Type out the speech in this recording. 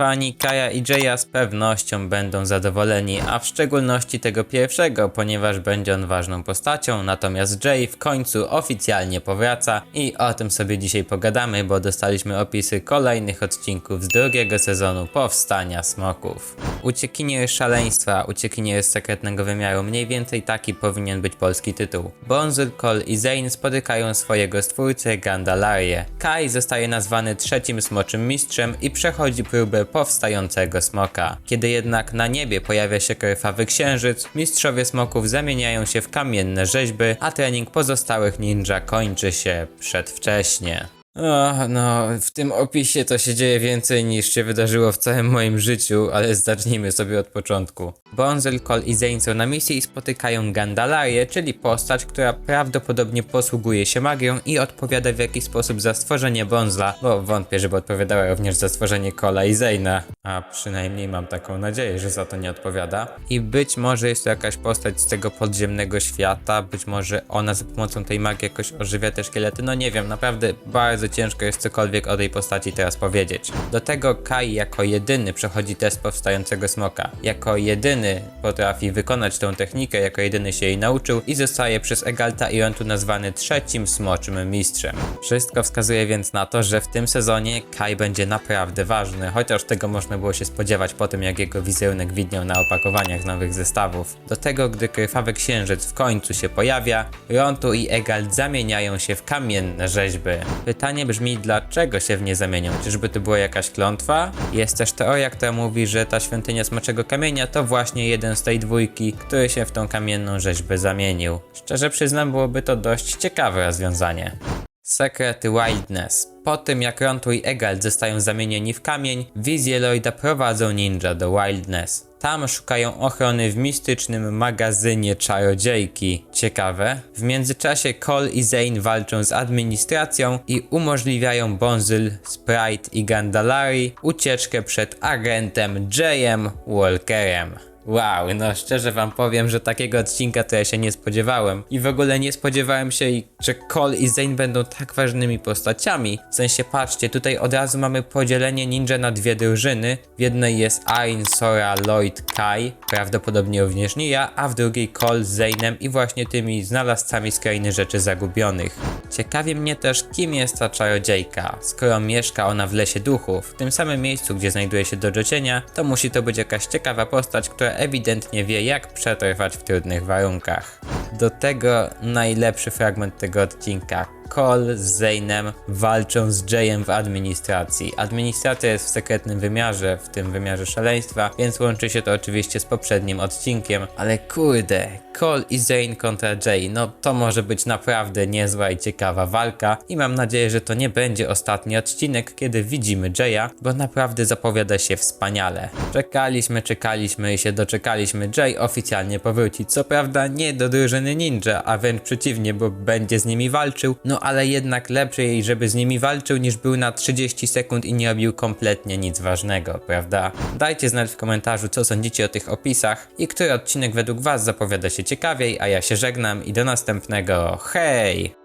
pani Kaja i Jaya z pewnością będą zadowoleni, a w szczególności tego pierwszego, ponieważ będzie on ważną postacią, natomiast Jay w końcu oficjalnie powraca i o tym sobie dzisiaj pogadamy, bo dostaliśmy opisy kolejnych odcinków z drugiego sezonu Powstania Smoków. Uciekinier szaleństwa, uciekinier sekretnego wymiaru, mniej więcej taki powinien być polski tytuł. Bonzul, Cole i Zane spotykają swojego stwórcę Gandalarię. Kai zostaje nazwany trzecim smoczym mistrzem i przechodzi próbę powstającego smoka. Kiedy jednak na niebie pojawia się krwawy księżyc, mistrzowie smoków zamieniają się w kamienne rzeźby, a trening pozostałych ninja kończy się przedwcześnie. O, no, w tym opisie to się dzieje więcej niż się wydarzyło w całym moim życiu, ale zacznijmy sobie od początku. Bonzel, Cole i Zane są na misji i spotykają Gandalarię, czyli postać, która prawdopodobnie posługuje się magią i odpowiada w jakiś sposób za stworzenie Bonzla, bo wątpię, żeby odpowiadała również za stworzenie Cola i Zane'a. A przynajmniej mam taką nadzieję, że za to nie odpowiada. I być może jest to jakaś postać z tego podziemnego świata, być może ona za pomocą tej magii jakoś ożywia te szkielety, no nie wiem, naprawdę bardzo ciężko jest cokolwiek o tej postaci teraz powiedzieć. Do tego Kai jako jedyny przechodzi test powstającego smoka. Jako jedyny potrafi wykonać tą technikę, jako jedyny się jej nauczył i zostaje przez Egalta i Ontu nazwany trzecim smoczym mistrzem. Wszystko wskazuje więc na to, że w tym sezonie Kai będzie naprawdę ważny, chociaż tego można było się spodziewać po tym, jak jego wizerunek widniał na opakowaniach nowych zestawów. Do tego, gdy krwawy księżyc w końcu się pojawia, Rontu i Egalt zamieniają się w kamienne rzeźby. Pytanie brzmi, dlaczego się w nie zamienią? Czyżby to była jakaś klątwa? Jest też teoria, która mówi, że ta świątynia smoczego kamienia to właśnie jeden z tej dwójki, który się w tą kamienną rzeźbę zamienił. Szczerze przyznam, byłoby to dość ciekawe rozwiązanie. Sekrety Wildness. Po tym jak Rontu i Egalt zostają zamienieni w kamień, wizje Lloyda prowadzą ninja do Wildness. Tam szukają ochrony w mistycznym magazynie czarodziejki. Ciekawe. W międzyczasie Cole i Zane walczą z administracją i umożliwiają Bonzyl, Sprite i Gandalari ucieczkę przed agentem Jayem Walkerem. Wow, no szczerze wam powiem, że takiego odcinka to ja się nie spodziewałem. I w ogóle nie spodziewałem się, że Cole i Zane będą tak ważnymi postaciami. W sensie, patrzcie, tutaj od razu mamy podzielenie ninja na dwie drużyny. W jednej jest Ain, Sora, Lloyd, Kai, prawdopodobnie również Nia, a w drugiej Cole z Zane'em i właśnie tymi znalazcami z krainy rzeczy zagubionych. Ciekawi mnie też, kim jest ta czarodziejka. Skoro mieszka ona w lesie duchów, w tym samym miejscu, gdzie znajduje się do cienia, to musi to być jakaś ciekawa postać, która ewidentnie wie, jak przetrwać w trudnych warunkach. Do tego najlepszy fragment tego odcinka. Cole z Zane'em walczą z Jayem w administracji. Administracja jest w sekretnym wymiarze, w tym wymiarze szaleństwa, więc łączy się to oczywiście z poprzednim odcinkiem, ale kurde, Cole i Zane kontra Jay, no to może być naprawdę niezła i ciekawa walka i mam nadzieję, że to nie będzie ostatni odcinek, kiedy widzimy Jaya, bo naprawdę zapowiada się wspaniale. Czekaliśmy, czekaliśmy i się doczekaliśmy. Jay oficjalnie powróci, co prawda nie do drużyny ninja, a wręcz przeciwnie, bo będzie z nimi walczył, ale jednak lepiej, żeby z nimi walczył, niż był na 30 sekund i nie robił kompletnie nic ważnego, prawda? Dajcie znać w komentarzu, co sądzicie o tych opisach i który odcinek według Was zapowiada się ciekawiej, a ja się żegnam i do następnego. Hej!